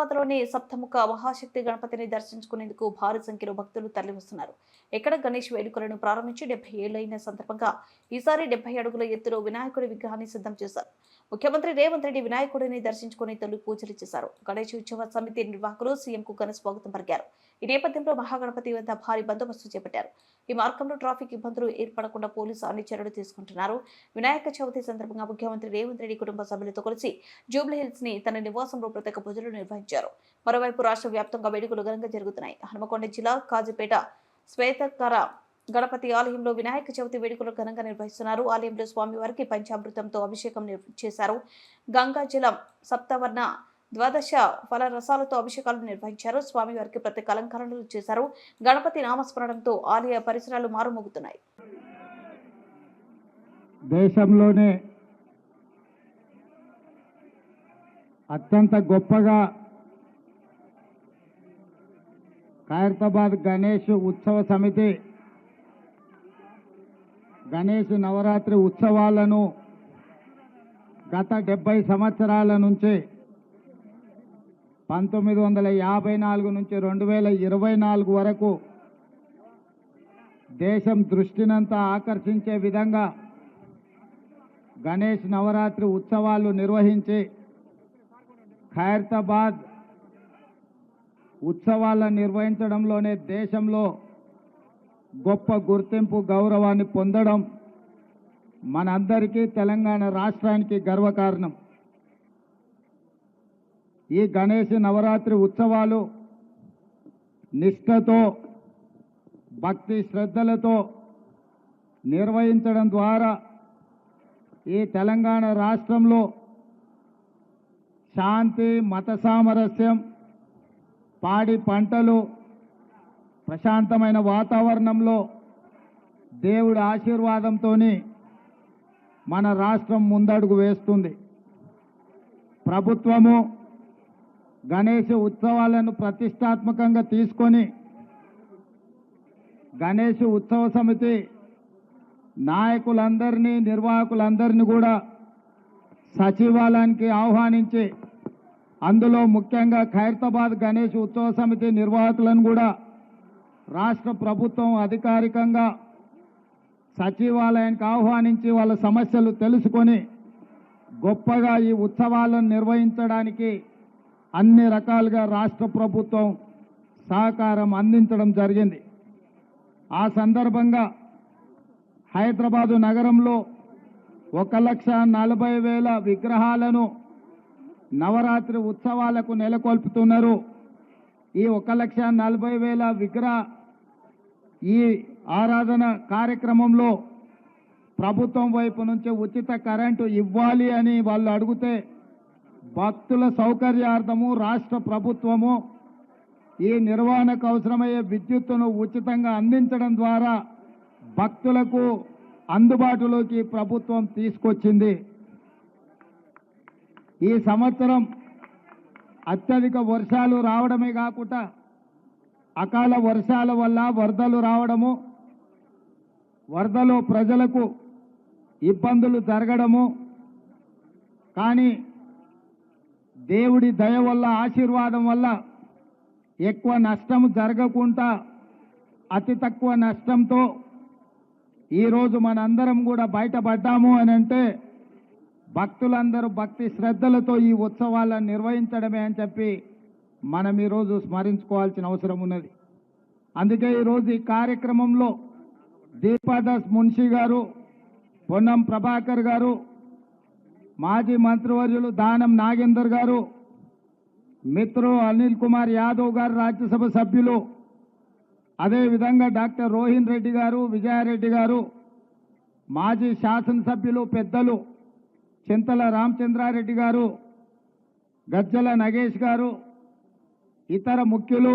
హైదరాబాద్లోని సప్తముఖ మహాశక్తి గణపతిని దర్శించుకునేందుకు భారీ సంఖ్యలో భక్తులు తరలివస్తున్నారు. ఎక్కడ గణేష్ వేడుకలను ప్రారంభించి డెబ్బై ఏళ్ళైన సందర్భంగా ఈసారి డెబ్బై అడుగుల ఎత్తులో వినాయకుడి విగ్రహాన్ని సిద్ధం చేశారు. ముఖ్యమంత్రి రేవంత్ రెడ్డి వినాయకుడిని దర్శించుకుని తొలి పూజలు చేశారు. గణేష్ ఉత్సవ సమితి నిర్వాహకులు సీఎంకు ఘన స్వాగతం పలికారు. ఈ నేపథ్యంలో మహాగణపతి వద్ద భారీ బందోబస్తు చేపట్టారు. ఈ మార్గంలో ట్రాఫిక్ ఇబ్బందులు ఏర్పడకుండా పోలీసు అన్ని చర్యలు తీసుకుంటున్నారు. వినాయక చవితి సందర్భంగా ముఖ్యమంత్రి రేవంత్ రెడ్డి కుటుంబ సభ్యులతో కలిసి జూబ్లీ హిల్స్ని తన నివాసంలో ప్రత్యేక పూజలు నిర్వహించారు. మరోవైపు రాష్ట్ర వ్యాప్తంగా వేడుకలు ఘనంగా జరుగుతున్నాయి. హనుమకొండ జిల్లా కాజీపేట శ్వేతకర గణపతి ఆలయంలో వినాయక చవితి వేడుకలు ఘనంగా నిర్వహిస్తున్నారు. ఆలయంలో స్వామివారికి పంచామృతంతో అభిషేకం చేశారు. గంగా జలం సప్తవర్ణ ద్వాదశ ఫల రసాలతో అభిషేకాలు నిర్వహించారు. స్వామివారికి ప్రత్యేక అలంకరణలు చేశారు. గణపతి నామస్మరణంతో ఆలయ పరిసరాలు మారుమోగుతున్నాయి. దేశంలోనే అత్యంత గొప్పగా ఖైరతాబాద్ గణేష్ ఉత్సవ సమితి గణేష్ నవరాత్రి ఉత్సవాలను గత డెబ్బై సంవత్సరాల నుంచి పంతొమ్మిది వందల యాభై నాలుగు నుంచి రెండు వేల ఇరవై నాలుగు వరకు దేశం దృష్టినంతా ఆకర్షించే విధంగా గణేష్ నవరాత్రి ఉత్సవాలు నిర్వహించి ఖైరతాబాద్ ఉత్సవాలను నిర్వహించడంలోనే దేశంలో గొప్ప గుర్తింపు గౌరవాన్ని పొందడం మనందరికీ తెలంగాణ రాష్ట్రానికి గర్వకారణం. ఈ గణేష్ నవరాత్రి ఉత్సవాలు నిష్ఠతో భక్తి శ్రద్ధలతో నిర్వహించడం ద్వారా ఈ తెలంగాణ రాష్ట్రంలో శాంతి మత సామరస్యం పాడి పంటలు ప్రశాంతమైన వాతావరణంలో దేవుడి ఆశీర్వాదంతో మన రాష్ట్రం ముందడుగు వేస్తుంది. ప్రభుత్వము గణేష్ ఉత్సవాలను ప్రతిష్టాత్మకంగా తీసుకొని గణేష్ ఉత్సవ సమితి నాయకులందరినీ నిర్వాహకులందరినీ కూడా సచివాలయానికి ఆహ్వానించి అందులో ముఖ్యంగా ఖైరతాబాద్ గణేష్ ఉత్సవ సమితి నిర్వాహకులను కూడా రాష్ట్ర ప్రభుత్వం అధికారికంగా సచివాలయానికి ఆహ్వానించి వాళ్ళ సమస్యలు తెలుసుకొని గొప్పగా ఈ ఉత్సవాలను నిర్వహించడానికి అన్ని రకాలుగా రాష్ట్ర ప్రభుత్వం సహకారం అందించడం జరిగింది. ఆ సందర్భంగా హైదరాబాదు నగరంలో ఒక లక్ష నలభై వేల విగ్రహాలను నవరాత్రి ఉత్సవాలకు నెలకొల్పుతున్నారు. ఈ ఒక లక్ష నలభై వేల విగ్రహ ఈ ఆరాధన కార్యక్రమంలో ప్రభుత్వం వైపు నుంచి ఉచిత కరెంటు ఇవ్వాలి అని వాళ్ళు అడిగితే భక్తుల సౌకర్యార్థము రాష్ట్ర ప్రభుత్వము ఈ నిర్వహణకు అవసరమయ్యే విద్యుత్తును ఉచితంగా అందించడం ద్వారా భక్తులకు అందుబాటులోకి ప్రభుత్వం తీసుకొచ్చింది. ఈ సంవత్సరం అత్యధిక వర్షాలు రావడమే కాకుండా అకాల వర్షాల వల్ల వరదలు రావడము వరదలో ప్రజలకు ఇబ్బందులు జరగడము కానీ దేవుడి దయ వల్ల ఆశీర్వాదం వల్ల ఎక్కువ నష్టం జరగకుండా అతి తక్కువ నష్టంతో ఈరోజు మనందరం కూడా బయటపడ్డాము అని అంటే భక్తులందరూ భక్తి శ్రద్ధలతో ఈ ఉత్సవాలను నిర్వహించడమే అని చెప్పి మనం ఈరోజు స్మరించుకోవాల్సిన అవసరం ఉన్నది. అందుకే ఈరోజు ఈ కార్యక్రమంలో దీపాదాస్ మున్షి గారు పొన్నం ప్రభాకర్ గారు మాజీ మంత్రివర్యులు దానం నాగేందర్ గారు మిత్రు అనిల్ కుమార్ యాదవ్ గారు రాజ్యసభ సభ్యులు అదేవిధంగా డాక్టర్ రోహిన్ రెడ్డి గారు విజయారెడ్డి గారు మాజీ శాసనసభ్యులు పెద్దలు చింతల రామచంద్రారెడ్డి గారు గజ్జల నగేష్ గారు ఇతర ముఖ్యులు